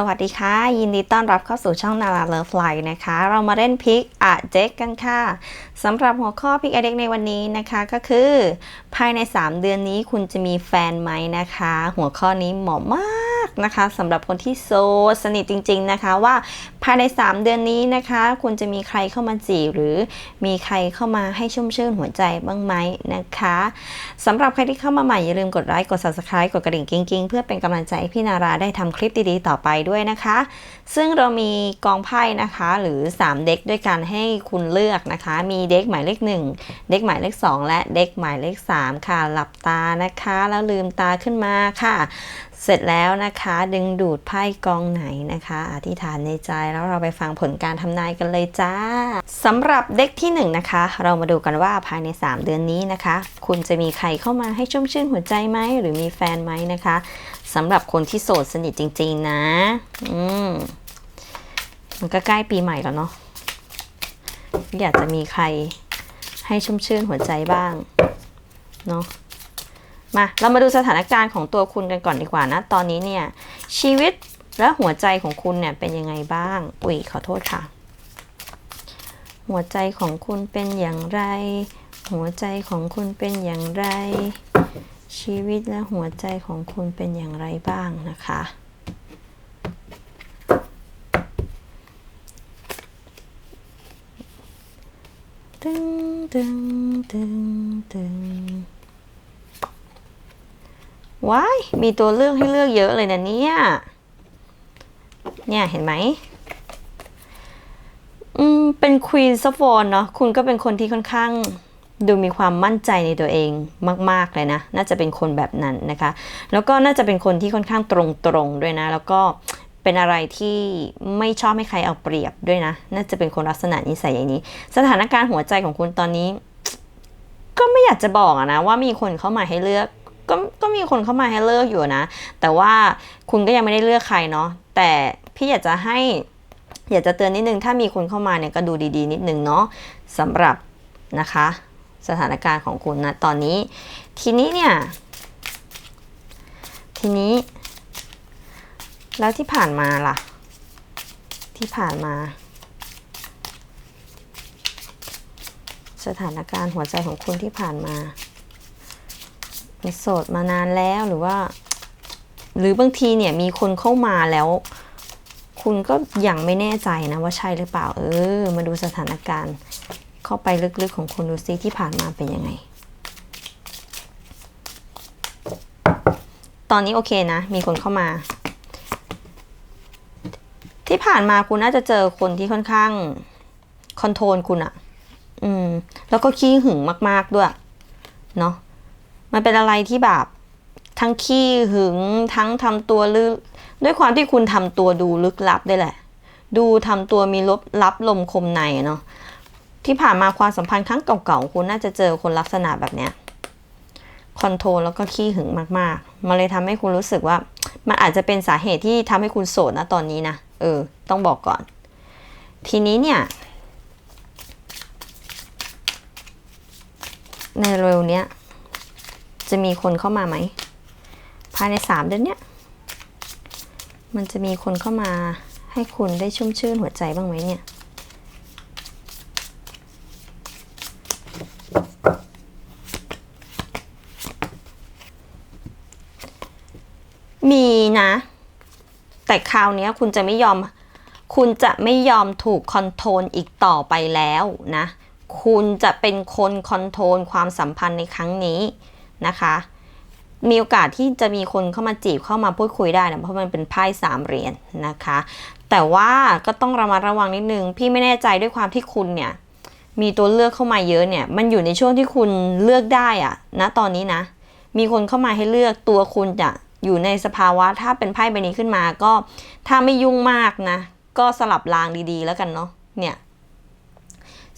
สวัสดีค่ะ ยินดีต้อนรับเข้าสู่ช่องนาราเลิฟไลนะคะ เรามาเล่นพิกอะเจ็กกันค่ะสำหรับหัวข้อพิกอะเด็กในวันนี้นะคะก็คือ ภายใน 3 เดือนนี้คุณจะมีแฟนไหมนะคะ หัวข้อนี้เหมาะมาก นะคะสำหรับคนที่โซสนิทจริง ๆนะคะว่าภายใน 3 เดือนนี้นะคะ คุณจะมีใครเข้ามาจีบหรือมีใครเข้ามาให้ชุ่มชื่นหัวใจบ้างไหมนะคะสำหรับใครที่เข้ามาใหม่อย่าลืมกดไลค์กด subscribe กดกระดิ่งกิ้งๆ เพื่อเป็นกำลังใจให้พี่นาราได้ทำคลิปดีๆ ต่อไปด้วยนะคะ ซึ่งเรามีกองไพ่นะคะ หรือ 3 เด็กด้วยกันให้คุณเลือกนะคะ มีเด็กหมายเลข 1 เด็กหมายเลข 2 และเด็กหมายเลข 3 ค่ะ หลับตานะคะ แล้วลืมตาขึ้นมาค่ะ เสร็จแล้วนะคะ ดึงดูดไพ่กองไหนนะคะ อธิษฐานในใจแล้วเราไปฟังผลการทำนายกันเลยจ้าสำหรับเด็กที่ 1 นะคะ เรามาดูกันว่าภายใน 3 เดือนนี้นะคะ คุณจะมีใครเข้ามาให้ชุ่มชื่นหัวใจไหมหรือมีแฟนไหมนะคะ สำหรับคนที่โสดสนิทจริง ๆ นะ อืม มันก็ใกล้ปีใหม่แล้วเนาะ อยากจะมีใครให้ชุ่มชื่นหัวใจบ้าง เนาะมา เรามาดูสถานการณ์ของตัวคุณกันก่อนดีกว่านะ ตอนนี้เนี่ย ชีวิตและหัวใจของคุณเนี่ยเป็นยังไงบ้าง อุ๊ย ขอโทษค่ะ หัวใจของคุณเป็นอย่างไร หัวใจของคุณเป็นอย่างไร ชีวิตและหัวใจของคุณเป็นอย่างไรบ้างนะคะ ตึงตึงตึงตึงว้ายมีตัวเลือกให้เลือกเยอะเลยนะเนี่ย เนี่ย เห็นไหมอืม เป็นควีนซัฟฟอนเนาะ คุณก็เป็นคนที่ค่อนข้าง ดูมีความมั่นใจในตัวเองมาก ๆ เลยนะ น่าจะเป็นคนแบบนั้นนะคะ แล้วก็น่าจะเป็นคนที่ค่อนข้างตรงๆด้วยนะ แล้วก็เป็นอะไรที่ไม่ชอบให้ใครเอาเปรียบด้วยนะ น่าจะเป็นคนลักษณะนิสัยอย่างนี้ สถานการณ์หัวใจของคุณตอนนี้ ก็ไม่อยากจะบอกนะว่ามีคนเข้ามาให้เลือก ก็ก็มีคนเข้ามาให้เลือกอยู่นะ แต่ว่าคุณก็ยังไม่ได้เลือกใครเนาะ แต่พี่อยากจะให้อยากจะเตือนนิดนึง ถ้ามีคนเข้ามาเนี่ยก็ดูดีๆ นิดนึงเนาะสำหรับนะคะ สถานการณ์ของคุณนะตอนนี้ ทีนี้เนี่ย ทีนี้ แล้วที่ผ่านมาล่ะ ที่ผ่านมา สถานการณ์หัวใจของคุณที่ผ่านมาโสดมานานแล้วหรือว่า หรือบางทีเนี่ยมีคนเข้ามาแล้ว คุณก็ยังไม่แน่ใจนะว่าใช่หรือเปล่า เออ มาดูสถานการณ์ เข้าไปลึกๆของคุณดูซิที่ผ่านมาเป็นยังไง ตอนนี้โอเคนะ มีคนเข้ามา ที่ผ่านมาคุณน่าจะเจอคนที่ค่อนข้างคอนโทรลคุณอะอืม แล้วก็ขี้หึงมาก ๆด้วย เนาะ มันเป็นอะไรที่แบบ ทั้งขี้หึง ทั้งทำตัวลึก ด้วยความที่คุณทำตัวดูลึกลับได้แหละ ดูทำตัวมีลบลับลมคมในเนาะ ที่ผ่านมาความสัมพันธ์ครั้งเก่าๆคุณน่าจะเจอคนลักษณะแบบเนี้ยคอนโทรลแล้วก็ขี้หึงมากๆ มันเลยทำให้คุณรู้สึกว่า มันอาจจะเป็นสาเหตุที่ทำให้คุณโสดนะตอนนี้นะ เออ ต้องบอกก่อน ทีนี้เนี่ย ในเร็วเนี้ย จะมีคนเข้ามาไหม ภายในสามเดือนเนี้ย มันจะมีคนเข้ามาให้คุณได้ชุ่มชื่นหัวใจบ้างไหมเนี่ย มีนะ แต่คราวนี้คุณจะไม่ยอม คุณจะไม่ยอมถูกคอนโทรลอีกต่อไปแล้วนะ คุณจะเป็นคนคอนโทรลความสัมพันธ์ในครั้งนี้นะคะ มีโอกาสที่จะมีคนเข้ามาจีบเข้ามาพูดคุยได้นะเพราะมันเป็นไพ่สามเหรียญนะคะ แต่ว่าก็ต้องระมัดระวังนิดนึง พี่ไม่แน่ใจด้วยความที่คุณเนี่ย มีตัวเลือกเข้ามาเยอะเนี่ย มันอยู่ในช่วงที่คุณเลือกได้อะนะตอนนี้นะ มีคนเข้ามาให้เลือกตัวคุณจะอยู่ในสภาวะถ้าเป็นไพ่ใบนี้ขึ้นมาก็ถ้าไม่ยุ่งมากนะ ก็สลับรางดีๆ แล้วกันเนาะเนี่ย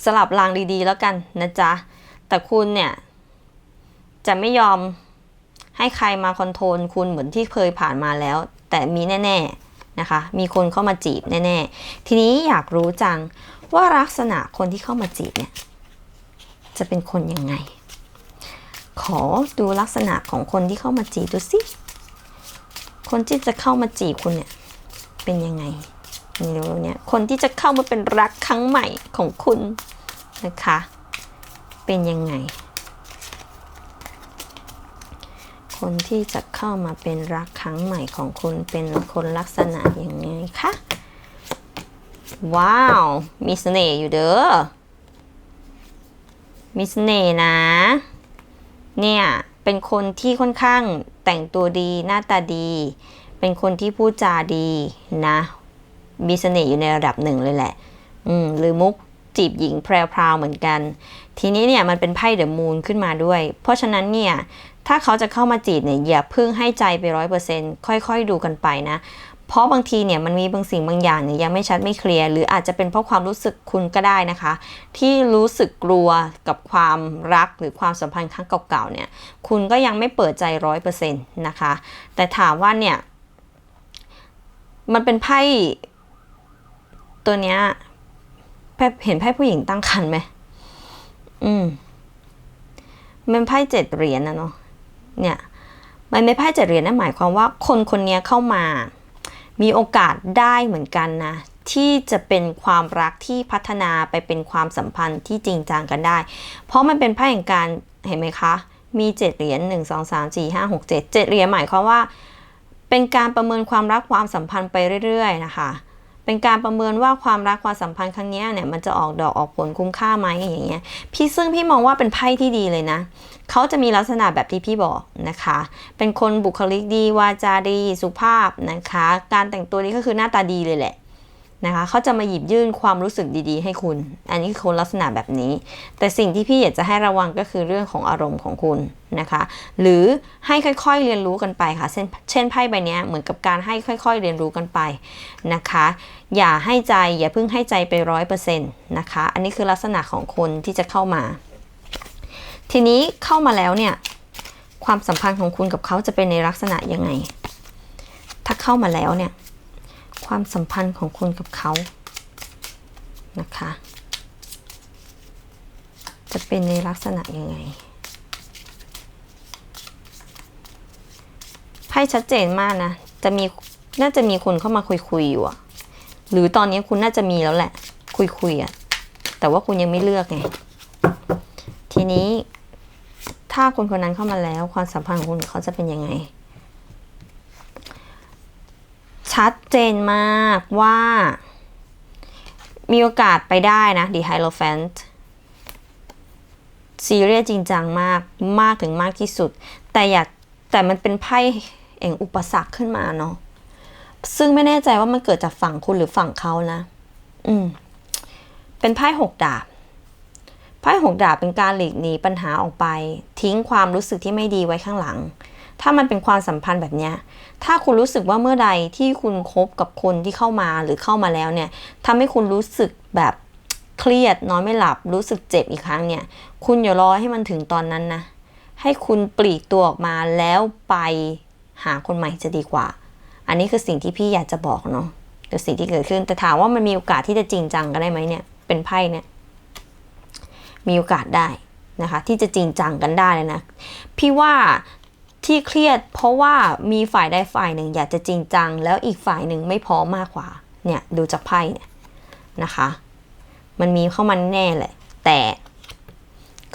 สลับรางดีๆ แล้วกันนะจ๊ะแต่คุณเนี่ยจะไม่ยอมให้ใครมาคอนโทรลคุณเหมือนที่เคยผ่านมาแล้ว แต่มีแน่ ๆนะคะ มีคนเข้ามาจีบแน่ ๆ ทีนี้อยากรู้จัง ว่าลักษณะคนที่เข้ามาจีบเนี่ยจะเป็นคนยังไง ขอดูลักษณะของคนที่เข้ามาจีบดูสิ คนที่จะเข้ามาจีบคุณเนี่ยเป็นยังไงนี่ดูเนี่ยคนที่จะเข้ามาเป็นรักครั้งใหม่ของคุณนะคะ เป็นยังไง คนที่จะเข้ามาเป็นรักครั้งใหม่ของคุณเป็นคนลักษณะย่างไงคะ ว้าว มีเสน่ห์อยู่เด้อ มีเสน่ห์นะ เนี่ย เป็นคนที่ค่อนข้างแต่งตัวดีหน้าตาดี เป็นคนที่พูดจาดีนะ มีเสน่ห์อยู่ในระดับหนึ่งเลยแหละ อืม หรือมุกจีบหญิงแพรวๆเหมือนกัน ทีนี้เนี่ยมันเป็นไพ่เดอะมูนขึ้นมาด้วย เพราะฉะนั้นเนี่ย ถ้าเขาจะเข้ามาจีบเนี่ยอย่าเพิ่งให้ใจไปร้อยเปอร์เซ็นต์ค่อยๆดูกันไปนะ เพราะบางทีเนี่ยมันมีบางสิ่งบางอย่างเนี่ยยังไม่ชัดไม่เคลียร์หรืออาจจะเป็นเพราะความรู้สึกคุณก็ได้นะคะ ที่รู้สึกกลัวกับความรักหรือความสัมพันธ์ครั้งเก่าๆเนี่ยคุณก็ยังไม่เปิดใจร้อยเปอร์เซ็นต์นะคะ แต่ถามว่าเนี่ยมันเป็นไพ่ตัวเนี้ยเห็นไพ่ผู้หญิงตั้งครรภ์ไหมอืมมันเป็นไพ่เจ็ดเหรียญนะเนาะเนี่ยมันไม่ไพ่เจ็ดเหรียญนั่นหมายความว่าคนคนนี้เข้ามา มีโอกาสได้เหมือนกันนะ ที่จะเป็นความรักที่พัฒนาไปเป็นความสัมพันธ์ที่จริงจังกันได้ เพราะมันเป็นไพ่แห่งการเห็นไหมคะ มีเจ็ดเหรียญหนึ่งสองสามสี่ห้าหกเจ็ดเจ็ดเหรียญหมายความว่า เป็นการประเมินความรักความสัมพันธ์ไปเรื่อย ๆ นะคะ เป็นการประเมินว่าความรักความสัมพันธ์ครั้งนี้เนี่ยมันจะออกดอกออกผลคุ้มค่าไหมอย่างเงี้ยพี่ซึ่งพี่มองว่าเป็นไพ่ที่ดีเลยนะเขาจะมีลักษณะแบบที่พี่บอกนะคะ เป็นคนบุคลิกดีวาจาดีสุภาพนะคะ การแต่งตัวนี้ก็คือหน้าตาดีเลยแหละ นะคะเขาจะมาหยิบยื่นความรู้สึกดีๆ ให้คุณ อันนี้คือคนลักษณะแบบนี้ แต่สิ่งที่พี่อยากจะให้ระวังก็คือเรื่องของอารมณ์ของคุณนะคะ หรือให้ค่อยๆเรียนรู้กันไปค่ะ เช่นเช่นไพ่ใบนี้เหมือนกับการให้ค่อยๆ เรียนรู้กันไปนะคะ อย่าให้ใจอย่าเพิ่งให้ใจไปร้อยเปอร์เซ็นต์นะคะ อันนี้คือลักษณะของคนที่จะเข้ามา ทีนี้เข้ามาแล้วเนี่ยความสัมพันธ์ของคุณกับเขาจะเป็นในลักษณะยังไง ถ้าเข้ามาแล้วเนี่ย ความสัมพันธ์ของคุณกับเขานะคะ จะเป็นในลักษณะยังไงไพ่ชัดเจนมากนะ จะมีน่าจะมีคนเข้ามาคุยคุยๆอยู่อะหรือตอนนี้คุณน่าจะมีแล้วแหละ คุยคุยๆอะแต่ว่าคุณยังไม่เลือกไง ทีนี้ถ้าคนคนนั้นเข้ามาแล้ว ความสัมพันธ์ของคุณเขาจะเป็นยังไง ชัดเจนมากว่า มีโอกาสไปได้นะ The Hierophant ซีเรียสจริงจังมากมากถึงมากที่สุด แต่อยากแต่มันเป็นไพ่เองอุปสรรคขึ้นมาเนาะซึ่งไม่แน่ใจว่ามันเกิดจากฝั่งคุณหรือฝั่งเขานะ อืม เป็นไพ่หกดาบไพ่หกดาบเป็นการหลีกหนีปัญหาออกไป ทิ้งความรู้สึกที่ไม่ดีไว้ข้างหลัง ถ้ามันเป็นความสัมพันธ์แบบเนี้ยถ้าคุณรู้สึกว่าเมื่อใดที่คุณคบกับคนที่เข้ามาหรือเข้ามาแล้วเนี่ยทำให้คุณรู้สึกแบบเครียดนอนไม่หลับรู้สึกเจ็บอีกครั้งเนี่ย คุณอย่ารอให้มันถึงตอนนั้นนะ ให้คุณปลีกตัวออกมาแล้วไปหาคนใหม่จะดีกว่า อันนี้คือสิ่งที่พี่อยากจะบอกเนาะคือสิ่งที่เกิดขึ้น แต่ถามว่ามันมีโอกาสที่จะจริงจังกันได้ไหมเนี่ย เป็นไพ่เนี่ย มีโอกาสได้นะคะ ที่จะจริงจังกันได้เลยนะ พี่ว่า ที่เครียดเพราะว่ามีฝ่ายใดฝ่ายหนึ่งอยากจะจริงจัง แล้วอีกฝ่ายหนึ่งไม่พร้อมมากกว่า เนี่ยดูจากไพ่เนี่ยนะคะ มันมีเข้ามันแน่แหละ แต่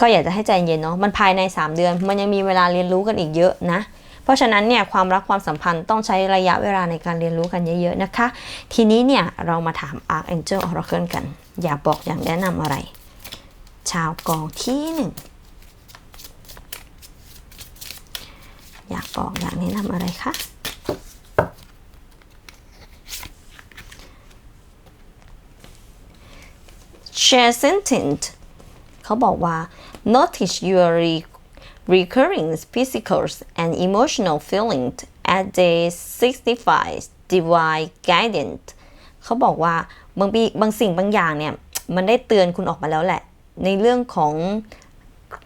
ก็อยากจะให้ใจเย็นเนาะมันภายใน 3 เดือน มันยังมีเวลาเรียนรู้กันอีกเยอะนะ เพราะฉะนั้นเนี่ยความรักความสัมพันธ์ต้องใช้ระยะเวลาในการเรียนรู้กันเยอะๆนะคะ ทีนี้เนี่ยเรามาถาม Archangel Oracle กัน อย่าบอกอย่างแนะนำอะไร ชาวกองที่ 1 อยากบอกอยากแนะนำอะไรคะ Share sentient เขาบอกว่า notice your re- recurring physical and emotional feelings as they signify divine guidance เขาบอกว่าบางปีบางสิ่งบางอย่างเนี่ย มันได้เตือนคุณออกมาแล้วแหละ ในเรื่องของ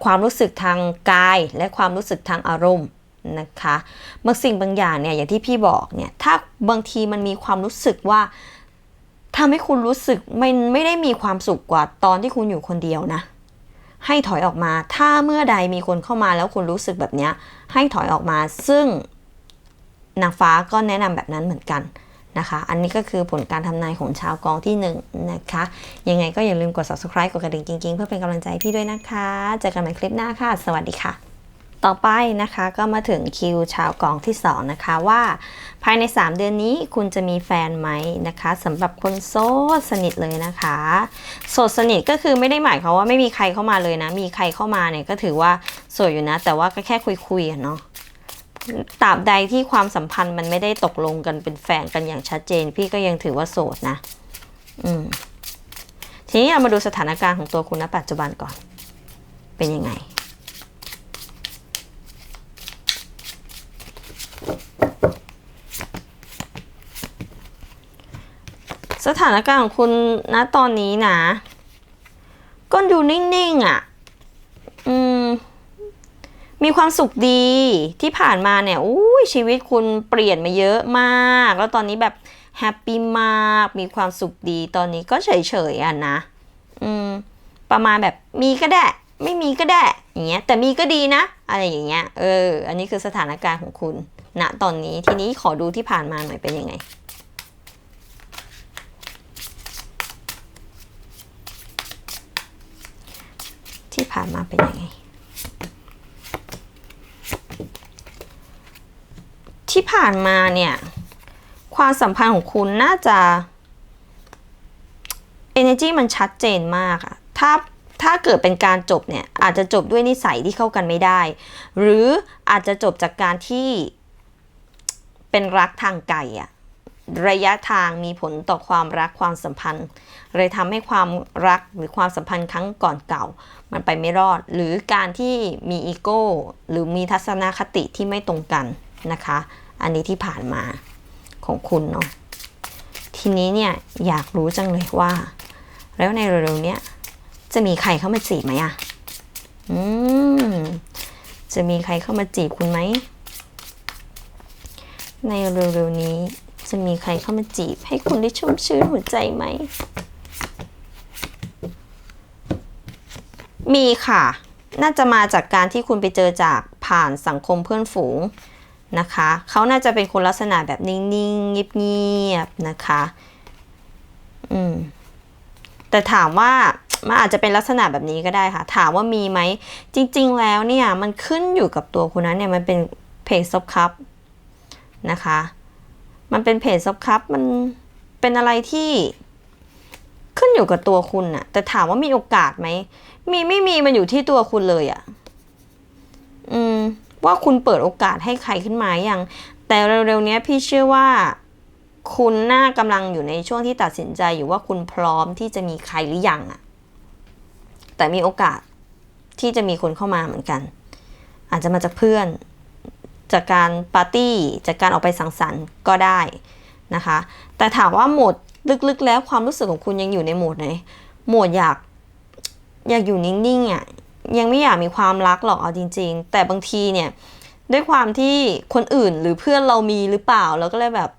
ความรู้สึกทางกายและความรู้สึกทางอารมณ์ นะคะบางสิ่งบางอย่างเนี่ยอย่างที่พี่บอกเนี่ยถ้าบางทีมันมีความรู้สึกว่าทำให้คุณรู้สึกไม่ไม่ได้มีความสุขกว่าตอนที่คุณอยู่คนเดียวนะ ให้ถอยออกมา ถ้าเมื่อใดมีคนเข้ามาแล้วคุณรู้สึกแบบนี้ให้ถอยออกมา ซึ่งนางฟ้าก็แนะนำแบบนั้นเหมือนกันนะคะ อันนี้ก็คือผลการทำนายของชาวกองที่หนึ่งนะคะ ยังไงก็อย่าลืมกด subscribe กดกระดิ่งจริงๆ เพื่อเป็นกำลังใจพี่ด้วยนะคะ เจอกันใหม่คลิปหน้าค่ะ สวัสดีค่ะ ต่อไปนะคะก็มาถึงคิวชาวกองที่สองนะคะว่า ภายใน 3 เดือนนี้คุณจะมีแฟนไหมนะคะสำหรับคนโสดสนิทเลยนะคะโสดสนิทก็คือไม่ได้หมายความว่าไม่มีใครเข้ามาเลยนะ มีใครเข้ามาเนี่ยก็ถือว่าโสดอยู่นะ แต่ว่าก็แค่คุยๆเนาะตราบใดที่ความสัมพันธ์มันไม่ได้ตกลงกันเป็นแฟนกันอย่างชัดเจน พี่ก็ยังถือว่าโสดนะ อืมทีนี้เรามาดูสถานการณ์ของตัวคุณณปัจจุบันก่อน เป็นยังไง สถานการณ์ของคุณณตอนนี้นะ ก็ดูนิ่งๆอะ่ะ อืม มีความสุขดีที่ผ่านมาเนี่ยอุ้ยชีวิตคุณเปลี่ยนมาเยอะมาก แล้วตอนนี้แบบแฮปปี้มาก มีความสุขดีตอนนี้ก็เฉยๆอะนะ อืม ประมาณแบบมีก็ได้ไม่มีก็ได้อย่างเงี้ยแต่มีก็ดีนะ อะไรอย่างเงี้ยเออ อันนี้คือสถานการณ์ของคุณณตอนนี้ทีนี้ขอดูที่ผ่านมาหน่อยเป็นยังไง ที่ผ่านมาเป็นยังไง ที่ผ่านมาเนี่ยความสัมพันธ์ของคุณน่าจะ energy มันชัดเจนมากอะถ้าถ้าเกิดเป็นการจบเนี่ยอาจจะจบด้วยนิสัยที่เข้ากันไม่ได้ หรืออาจจะจบจากการที่เป็นรักทางไกลอะ ระยะทางมีผลต่อความรักความสัมพันธ์ เลยทำให้ความรักหรือความสัมพันธ์ครั้งก่อนเก่า มันไปไม่รอด หรือการที่มีอีโก้ หรือมีทัศนคติที่ไม่ตรงกันนะคะ อันนี้ที่ผ่านมาของคุณเนาะทีนี้เนี่ยอยากรู้จังเลยว่า แล้วในเร็วๆเนี้ยจะมีใครเข้ามาจีบไหมอะอืมจะมีใครเข้ามาจีบคุณไหมในเร็วๆนี้ จะมีใครเข้ามาจีบ ให้คุณได้ชุ่มชื้นหัวใจไหม มีค่ะ น่าจะมาจากการที่คุณไปเจอจากผ่านสังคมเพื่อนฝูงนะคะ เขาน่าจะเป็นคนลักษณะแบบนิ่งๆ เงียบๆ นะคะ อืม แต่ถามว่ามันอาจจะเป็นลักษณะแบบนี้ก็ได้ค่ะ ถามว่ามีไหม จริง ๆ แล้วเนี่ย มันขึ้นอยู่กับตัวคุณนั้นเนี่ย มันเป็นเพจซบคัพนะคะ มันเป็นเพจซับคัพมันเป็นอะไรที่ขึ้นอยู่กับตัวคุณน่ะแต่ถามว่ามีโอกาสไหม มีไม่มีมันอยู่ที่ตัวคุณเลยอะอืม ว่าคุณเปิดโอกาสให้ใครขึ้นมาอย่าง แต่เร็วๆนี้พี่เชื่อว่า คุณน่ากำลังอยู่ในช่วงที่ตัดสินใจอยู่ว่าคุณพร้อมที่จะมีใครหรือยังอะแต่มีโอกาสที่จะมีคนเข้ามาเหมือนกัน อาจจะมาจากเพื่อน จากการปาร์ตี้ จากการออกไปสังสรรค์ก็ได้นะคะ แต่ถามว่าโหมดลึกๆ แล้วความรู้สึกของคุณยังอยู่ในโหมดไหน โหมดอยากอยากอยู่นิ่งๆอะยังไม่อยากมีความรักหรอกเอาจริง ๆ แต่บางทีเนี่ยด้วยความที่คนอื่นหรือเพื่อนเรามีหรือเปล่าเราก็เลยแบบ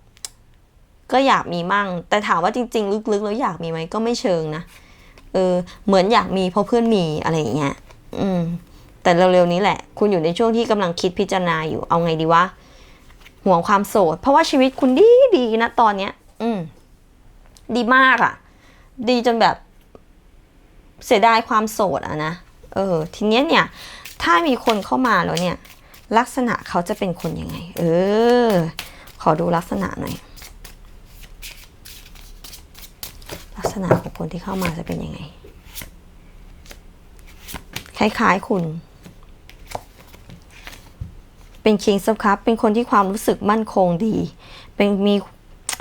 ก็อยากมีมั่ง แต่ถามว่าจริง ๆ ลึกๆ แล้วอยากมีไหมก็ไม่เชิงนะเออเหมือนอยากมีเพราะเพื่อนมีอะไรอย่างเงี้ยอืม แต่เร็วๆนี้แหละ คุณอยู่ในช่วงที่กำลังคิดพิจารณาอยู่เอาไงดีวะห่วงความโสด เพราะว่าชีวิตคุณดีดีนะตอนเนี้ย อืม ดีมากอะ่ะ ดีจนแบบ เสียดายความโสดอะนะเออ ทีเนี้ยเนี่ย ถ้ามีคนเข้ามาแล้วเนี่ย ลักษณะเขาจะเป็นคนยังไง เออ ขอดูลักษณะหน่อยลักษณะของคนที่เข้ามาจะเป็นยังไง คล้ายๆคุณ เป็น King of Cup เป็นคนที่ความรู้สึกมั่นคงดี เป็นมี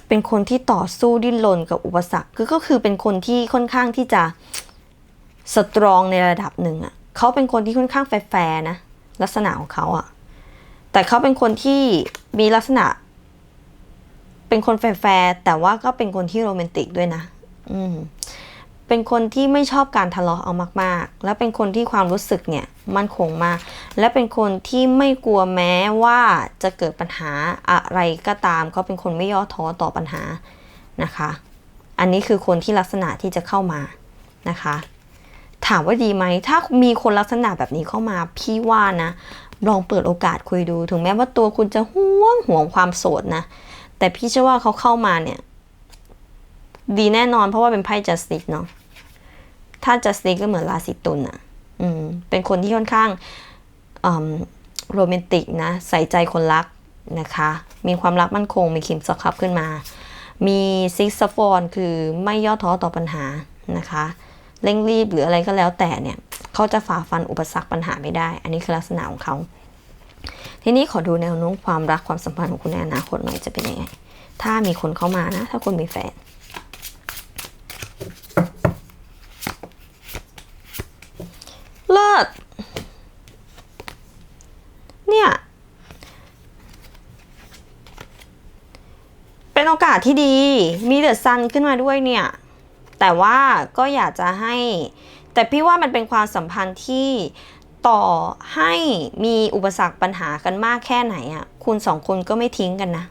เป็นคนที่ต่อสู้ดิ้นรนกับอุปสรรค คือก็คือเป็นคนที่ค่อนข้างที่จะสตรองในระดับหนึ่งอะเขาเป็นคนที่ค่อนข้างแฟร์นะลักษณะของเขาอะ แต่เขาเป็นคนที่มีลักษณะ เป็นคนแฟร์แต่ว่าก็เป็นคนที่โรแมนติกด้วยนะ อืม เป็นคนที่ไม่ชอบการทะเลาะเอามากๆ และเป็นคนที่ความรู้สึกเนี่ยมั่นคงมาก และเป็นคนที่ไม่กลัวแม้ว่าจะเกิดปัญหาอะไรก็ตามเขาเป็นคนไม่ย่อท้อต่อปัญหานะคะ อันนี้คือคนที่ลักษณะที่จะเข้ามานะคะ ถามว่าดีไหมถ้ามีคนลักษณะแบบนี้เข้ามาพี่ว่านะลองเปิดโอกาสคุยดู ถึงแม้ว่าตัวคุณจะห่วงห่วงความโสดนะ แต่พี่เชื่อว่าเขาเข้ามาเนี่ย ดีแน่นอนเพราะว่าเป็นไพ่ justice เนาะ ถ้า justice ก็เหมือนราศีตุลอะอืมเป็นคนที่ค่อนข้างโรแมนติกนะ ใส่ใจคนรักนะคะ มีความรักมั่นคง มีคิมสครับขึ้นมา มีซิกซฟอนคือไม่ย่อท้อต่อปัญหานะคะ เร่งรีบหรืออะไรก็แล้วแต่เนี่ย เขาจะฝ่าฟันอุปสรรคปัญหาไม่ได้ อันนี้คือลักษณะของเขา ทีนี้ขอดูแนวโน้มความรักความสัมพันธ์ของคุณในอนาคตหน่อยจะเป็นยังไง ถ้ามีคนเข้ามานะ ถ้าคุณมีแฟน เลิศ เนี่ย เป็นโอกาส ที่ดี มีเดอะซันขึ้นมาด้วยเนี่ย แต่ว่าก็อยากจะให้ แต่พี่ว่ามันเป็นความสัมพันธ์ที่ต่อให้มีอุปสรรคปัญหากันมากแค่ไหนอะคุณสองคนก็ไม่ทิ้งกันนะ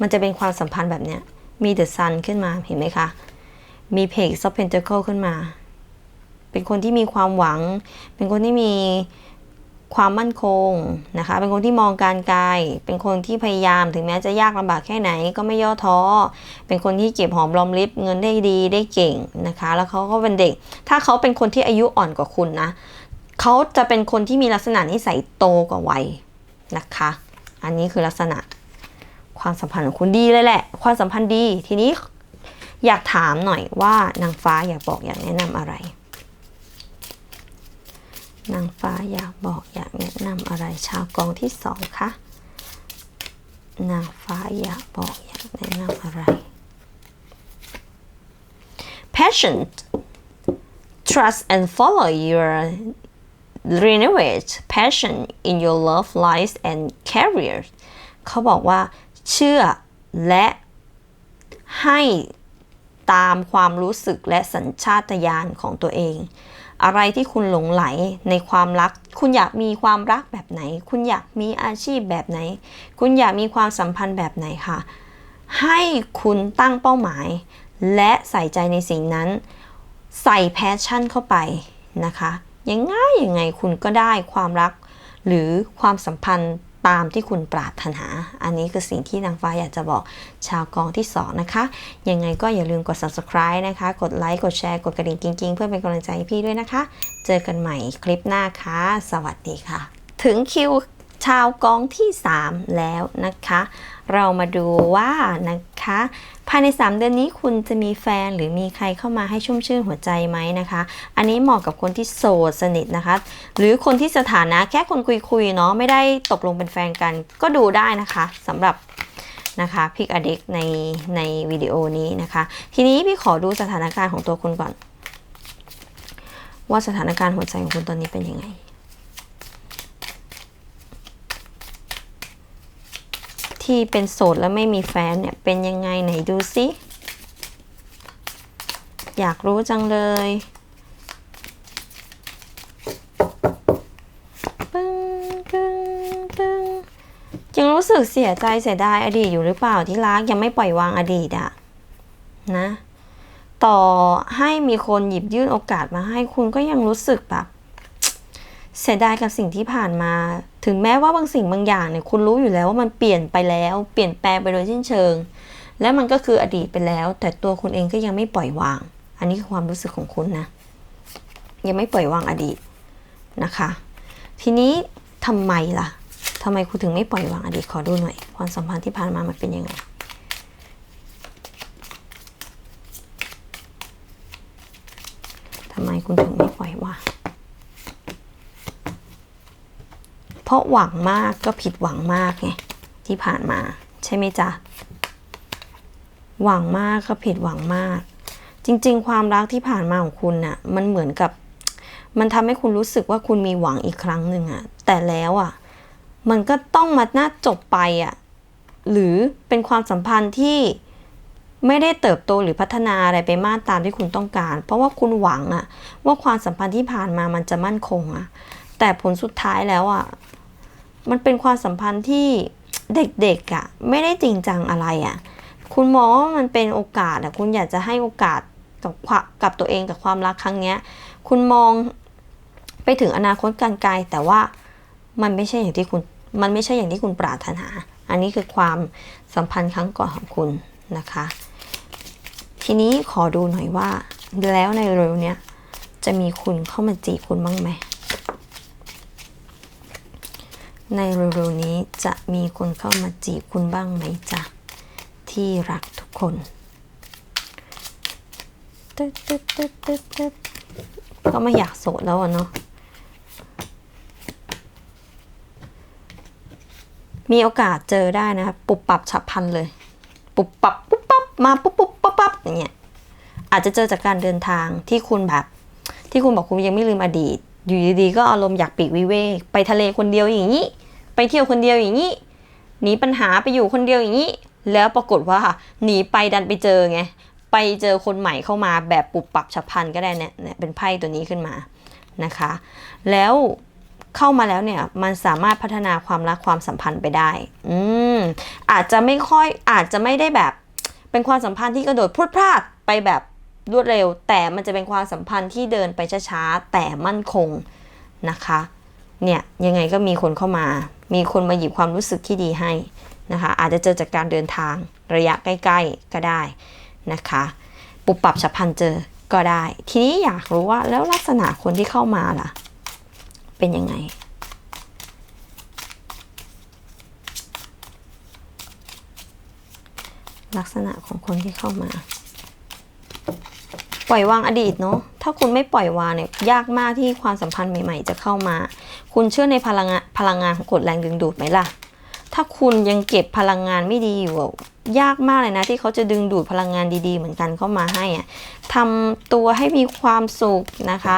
มันจะเป็นความสัมพันธ์แบบเนี้ย มีเดอะซันขึ้นมาเห็นไหมคะ มีเพกซอฟเพนเทเคิลขึ้นมา เป็นคนที่มีความหวัง เป็นคนที่มี ความมั่นคงนะคะ เป็นคนที่มองการไกล เป็นคนที่พยายามถึงแม้จะยากลำบากแค่ไหนก็ไม่ย่อท้อ เป็นคนที่เก็บหอมรอมริบเงินได้ดีได้เก่งนะคะ แล้วเขาก็เป็นเด็ก ถ้าเขาเป็นคนที่อายุอ่อนกว่าคุณนะเขาจะเป็นคนที่มีลักษณะนิสัยโตกว่าวัยนะคะ อันนี้คือลักษณะความสัมพันธ์ของคุณดีเลยแหละ ความสัมพันธ์ดีทีนี้อยากถามหน่อยว่านางฟ้าอยากบอกอยากแนะนำอะไร นางฟ้าอยากบอกอยากแนะนำอะไรชาวกองที่สองคะนางฟ้าอยากบอกอยากแนะนำอะไร passion trust and follow your renovate passion in your love life and career เขาบอกว่า เชื่อและให้ตามความรู้สึกและสัญชาตญาณของตัวเอง อะไรที่คุณหลงไหลในความรัก คุณอยากมีความรักแบบไหน คุณอยากมีอาชีพแบบไหน คุณอยากมีความสัมพันธ์แบบไหนคะให้คุณตั้งเป้าหมาย และใส่ใจในสิ่งนั้น ใส่แพชชั่นเข้าไปนะคะ ยังง่ายยังไงคุณก็ได้ความรักหรือความสัมพันธ์ ตามที่คุณปรารถนา อันนี้คือสิ่งที่นางฟ้าอยากจะบอกชาวกองที่ 2 นะคะ ยังไงก็อย่าลืมกด subscribe นะคะ กดไลค์ กดแชร์ กดกระดิ่งกิ้งๆ เพื่อเป็นกำลังใจให้พี่ด้วยนะคะ เจอกันใหม่คลิปหน้าค่ะ สวัสดีค่ะ ถึงคิวชาวกองที่ 3 แล้วนะคะ เรามาดูว่านะคะ ภายใน 3 เดือนนี้คุณจะมีแฟนหรือมีใครเข้ามาให้ชุ่มชื่นหัวใจไหมนะคะ อันนี้เหมาะกับคนที่โสดสนิทนะคะ หรือคนที่สถานะแค่คนคุยๆเนาะไม่ได้ตกลงเป็นแฟนกัน ก็ดูได้นะคะสำหรับนะคะพิกอเด็กในในวิดีโอนี้นะคะ ทีนี้พี่ขอดูสถานการณ์ของตัวคุณก่อน ว่าสถานการณ์หัวใจของคุณตอนนี้เป็นยังไง ที่เป็นโสดแล้วไม่มีแฟนเนี่ยเป็นยังไงไหนดูซิอยากรู้จังเลยปึ้งปึ้งปึ้งยังรู้สึกเสียใจเสียดายอดีตอยู่หรือเปล่าที่รักยังไม่ปล่อยวางอดีตอะนะ ต่อให้มีคนหยิบยื่นโอกาสมาให้คุณก็ยังรู้สึกแบบเสียดายกับสิ่งที่ผ่านมา ถึงแม้ว่าบางสิ่งบางอย่างเนี่ยคุณรู้อยู่แล้วว่ามันเปลี่ยนไปแล้ว เปลี่ยนแปลงไปโดยสิ้นเชิง และมันก็คืออดีตไปแล้ว แต่ตัวคุณเองก็ยังไม่ปล่อยวาง อันนี้คือความรู้สึกของคุณนะ ยังไม่ปล่อยวางอดีตนะคะ ทีนี้ทำไมล่ะทำไมคุณถึงไม่ปล่อยวางอดีตขอดูหน่อย ความสัมพันธ์ที่ผ่านมามันเป็นยังไงทำไมคุณถึงไม่ปล่อยวาง เพราะหวังมากก็ผิดหวังมากไงที่ผ่านมาใช่ไหมจ๊ะ หวังมากก็ผิดหวังมาก จริง ๆ ความรักที่ผ่านมาของคุณน่ะมันเหมือนกับ มันทำให้คุณรู้สึกว่าคุณมีหวังอีกครั้งหนึ่งอะแต่แล้วอะมันก็ต้องมาหน่าจบไปอะหรือเป็นความสัมพันธ์ที่ไม่ได้เติบโตหรือพัฒนาอะไรไปมากตามที่คุณต้องการ เพราะว่าคุณหวังอะว่าความสัมพันธ์ที่ผ่านมามันจะมั่นคงอะ แต่ผลสุดท้ายแล้วอะมันเป็นความสัมพันธ์ที่เด็กๆอะไม่ได้จริงจังอะไรอะคุณมองว่ามันเป็นโอกาสอะคุณอยากจะให้โอกาสกับกับตัวเองกับความรักครั้งเนี้ย คุณมองไปถึงอนาคตการไกลแต่ว่ามันไม่ใช่อย่างที่คุณมันไม่ใช่อย่างที่คุณปรารถนา อันนี้คือความสัมพันธ์ครั้งก่อนของคุณนะคะ ทีนี้ขอดูหน่อยว่า แล้วในเร็วเนี้ยจะมีคุณเข้ามาจีบคุณบ้างไหม ในเร็วๆนี้จะมีคนเข้ามาจีบคุณบ้างไหมจ๊ะที่รักทุกคนตึ๊ดตึ๊ดตึ๊ดตึ๊ดตึ๊ดก็ไม่อยากโสดแล้วอะเนาะมีโอกาสเจอได้นะคะปุบปับฉับพันเลย ปุบปับปุ๊บปั๊บมาปุ๊บปุ๊บปั๊บปั๊บอย่างเงี้ยอาจจะเจอจากการเดินทางที่คุณแบบ ที่คุณบอกคุณยังไม่ลืมอดีต อยู่ดีๆก็อารมณ์อยากปีกวิเวก ไปทะเลคนเดียวอย่างนี้ ไปเที่ยวคนเดียวอย่างนี้หนีปัญหาไปอยู่คนเดียวอย่างนี้ แล้วปรากฏว่าหนีไปดันไปเจอไงไปเจอคนใหม่เข้ามาแบบปุบปับฉับพลันก็ได้เนี่ยเนี่ยเป็นไพ่ตัวนี้ขึ้นมานะคะ แล้วเข้ามาแล้วเนี่ยมันสามารถพัฒนาความรักความสัมพันธ์ไปได้ อืมอาจจะไม่ค่อยอาจจะไม่ได้แบบเป็นความสัมพันธ์ที่กระโดดพรวดพลาดไปแบบ รวดเร็ว แต่มันจะเป็นความสัมพันธ์ที่เดินไปช้าๆ แต่มั่นคงนะคะ เนี่ยยังไงก็มีคนเข้ามา มีคนมาหยิบความรู้สึกที่ดีให้นะคะ อาจจะเจอจากการเดินทางระยะใกล้ๆก็ได้นะคะ ปุบปรับฉับพลันเจอก็ได้ ทีนี้อยากรู้ว่าแล้วลักษณะคนที่เข้ามาล่ะ เป็นยังไงลักษณะของคนที่เข้ามา ปล่อยวางอดีตเนาะ ถ้าคุณไม่ปล่อยวางเนี่ยยากมากที่ความสัมพันธ์ใหม่ ๆ จะเข้ามา คุณเชื่อในพลังงานพลังงานของกฎแรงดึงดูดไหมล่ะ ถ้าคุณยังเก็บพลังงานไม่ดีอยู่อะยากมากเลยนะ ที่เขาจะดึงดูดพลังงานดี ๆ เหมือนกันเข้ามาให้อะทำตัวให้มีความสุขนะคะ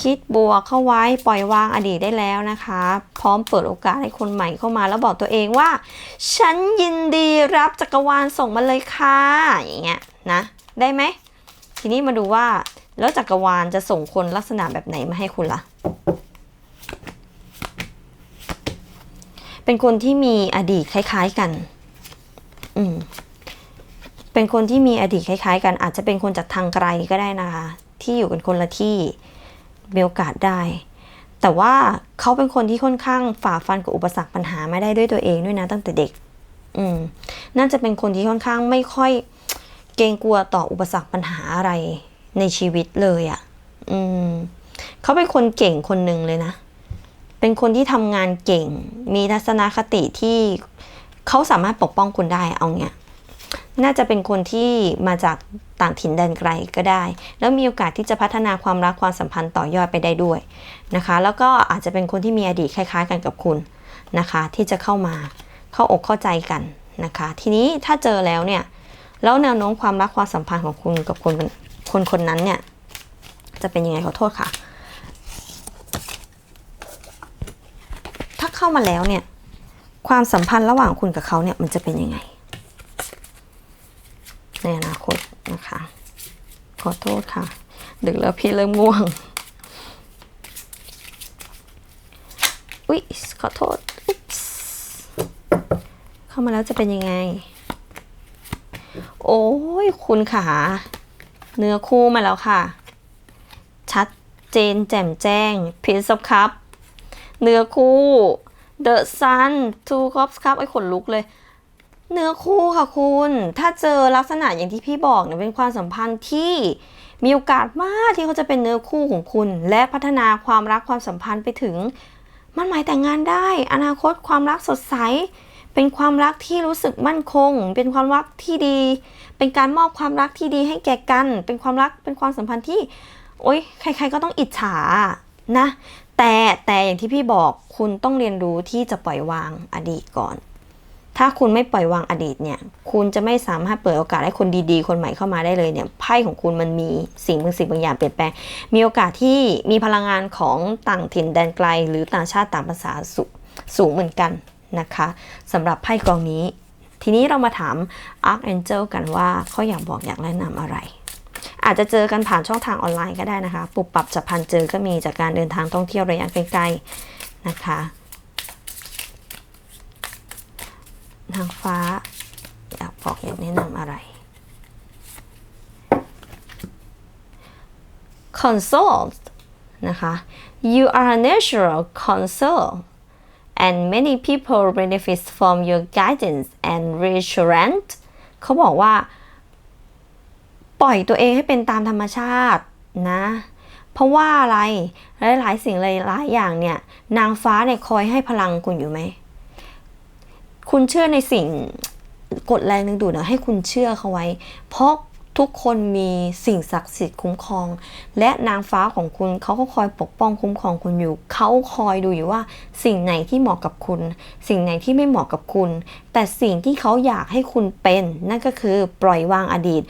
คิดบวกเข้าไว้ปล่อยวางอดีตได้แล้วนะคะ พร้อมเปิดโอกาสให้คนใหม่เข้ามา แล้วบอกตัวเองว่า ฉันยินดีรับจักรวาลส่งมาเลยค่ะอย่างเงี้ยนะ ได้ไหม ทีนี้มาดูว่า แล้วจักรวาลจะส่งคนลักษณะแบบไหนมาให้คุณล่ะ เป็นคนที่มีอดีตคล้าย ๆกัน อืม เป็นคนที่มีอดีตคล้าย ๆ กัน อาจจะเป็นคนจากทางไกลก็ได้นะคะ ที่อยู่กันคนละที่มีโอกาสได้ แต่ว่าเขาเป็นคนที่ค่อนข้างฝ่าฟันกับอุปสรรคปัญหาไม่ได้ด้วยตัวเองด้วยนะตั้งแต่เด็ก อืม น่าจะเป็นคนที่ค่อนข้างไม่ค่อย เกรงกลัวต่ออุปสรรคปัญหาอะไรในชีวิตเลยอะ่ะ อืมเขาเป็นคนเก่งคนหนึ่งเลยนะ เป็นคนที่ทำงานเก่ง มีทัศนคติที่เขาสามารถปกป้องคุณได้เอาเนี้ย น่าจะเป็นคนที่มาจากต่างถิ่นแดนไกลก็ได้ แล้วมีโอกาสที่จะพัฒนาความรักความสัมพันธ์ต่อยอดไปได้ด้วยนะคะ แล้วก็อาจจะเป็นคนที่มีอดีตคล้าย ๆ กันกับคุณนะคะ ที่จะเข้ามาเข้าอกเข้าใจกันนะคะ ทีนี้ถ้าเจอแล้วเนี่ย แล้วแนวโน้มความรักความสัมพันธ์ของคุณกับคนคนคนนั้นเนี่ย จะเป็นยังไงขอโทษค่ะ ถ้าเข้ามาแล้วเนี่ย ความสัมพันธ์ระหว่างคุณกับเขาเนี่ยมันจะเป็นยังไง ในอนาคตนะคะ ขอโทษค่ะ ดึกแล้วพี่เริ่มง่วง อุ๊ย ขอโทษอุ๊บเข้ามาแล้วจะเป็นยังไง โอ้ยคุณขา เนื้อคู่มาแล้วค่ะ ชัดเจนแจ่มแจ้งพินซับครับ เนื้อคู่ The Sun Two Cups ครับไอ้ขนลุกเลย เนื้อคู่ค่ะคุณ ถ้าเจอลักษณะอย่างที่พี่บอกเนี่ยเป็นความสัมพันธ์ที่มีโอกาสมากที่เขาจะเป็นเนื้อคู่ของคุณ และพัฒนาความรักความสัมพันธ์ไปถึง มันหมายแต่งงานได้ อนาคตความรักสดใส เป็นความรักที่รู้สึกมั่นคง เป็นความรักที่ดี เป็นการมอบความรักที่ดีให้แก่กัน เป็นความรัก เป็นความสัมพันธ์ที่ โอ๊ย ใคร ๆ ก็ต้องอิจฉา นะ แต่แต่อย่างที่พี่บอก คุณต้องเรียนรู้ที่จะปล่อยวางอดีตก่อน ถ้าคุณไม่ปล่อยวางอดีตเนี่ย คุณจะไม่สามารถเปิดโอกาสให้คนดีๆ คนใหม่เข้ามาได้เลยเนี่ย ไพ่ของคุณมันมีสิ่งบางสิ่งบางอย่างเปลี่ยนแปลง มีโอกาสที่มีพลังงานของต่างถิ่นแดนไกล หรือต่างชาติต่างภาษาสูสงเหมือนกัน นะคะสำหรับไพ่กองนี้ ทีนี้เรามาถาม Archangel กันว่าเขาอยากบอกอยากแนะนำอะไร อาจจะเจอกันผ่านช่องทางออนไลน์ก็ได้นะคะ ปุบปรับจับพันเจอก็มีจากการเดินทางท่องเที่ยวระยะใกลๆนะคะนางฟ้าอยากบอกอยากแนะนำอะไร consult นะคะ you are a natural consult and many people benefit from your guidance and reassurance เขาบอกว่า ปล่อยตัวเองให้เป็นตามธรรมชาตินะ เพราะว่าอะไร หลาย ๆ สิ่งหลาย ๆ อย่างเนี่ย นางฟ้าเนี่ยคอยให้พลังคุณอยู่ไหม คุณเชื่อในสิ่งกดแรงดึงดูดนะให้คุณเชื่อเขาไว้ เพราะ ทุกคนมีสิ่งศักดิ์สิทธิ์คุ้มครอง และนางฟ้าของคุณเขาก็คอยปกป้องคุ้มครองคุณอยู่ เขาคอยดูอยู่ว่า สิ่งไหนที่เหมาะกับคุณ สิ่งไหนที่ไม่เหมาะกับคุณ แต่สิ่งที่เขาอยากให้คุณเป็น นั่นก็คือปล่อยวางอดีต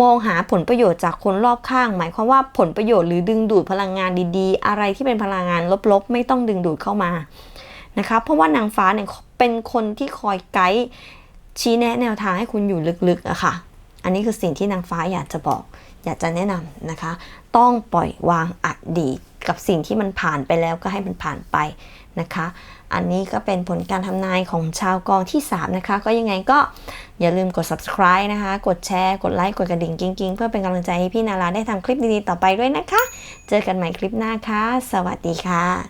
มองหาผลประโยชน์จากคนรอบข้าง หมายความว่าผลประโยชน์หรือดึงดูดพลังงานดีๆ อะไรที่เป็นพลังงานลบๆ ไม่ต้องดึงดูดเข้ามานะคะเพราะว่านางฟ้าเนี่ยเป็นคนที่คอยไกด์ชี้แนะแนวทางให้คุณอยู่ลึกๆอะค่ะ อันนี้คือสิ่งที่นางฟ้าอยากจะบอก อยากจะแนะนำนะคะ ต้องปล่อยวางอดีตกับสิ่งที่มันผ่านไปแล้วก็ให้มันผ่านไปนะคะ อันนี้ก็เป็นผลการทำนายของชาวกองที่ 3 นะคะ ก็ยังไงก็อย่าลืมกด subscribe นะคะ กดแชร์ กดไลค์ กดกระดิ่งกิ้งๆ เพื่อเป็นกำลังใจให้พี่นาราได้ทำคลิปดีๆ ต่อไปด้วยนะคะ เจอกันใหม่คลิปหน้าค่ะ สวัสดีค่ะ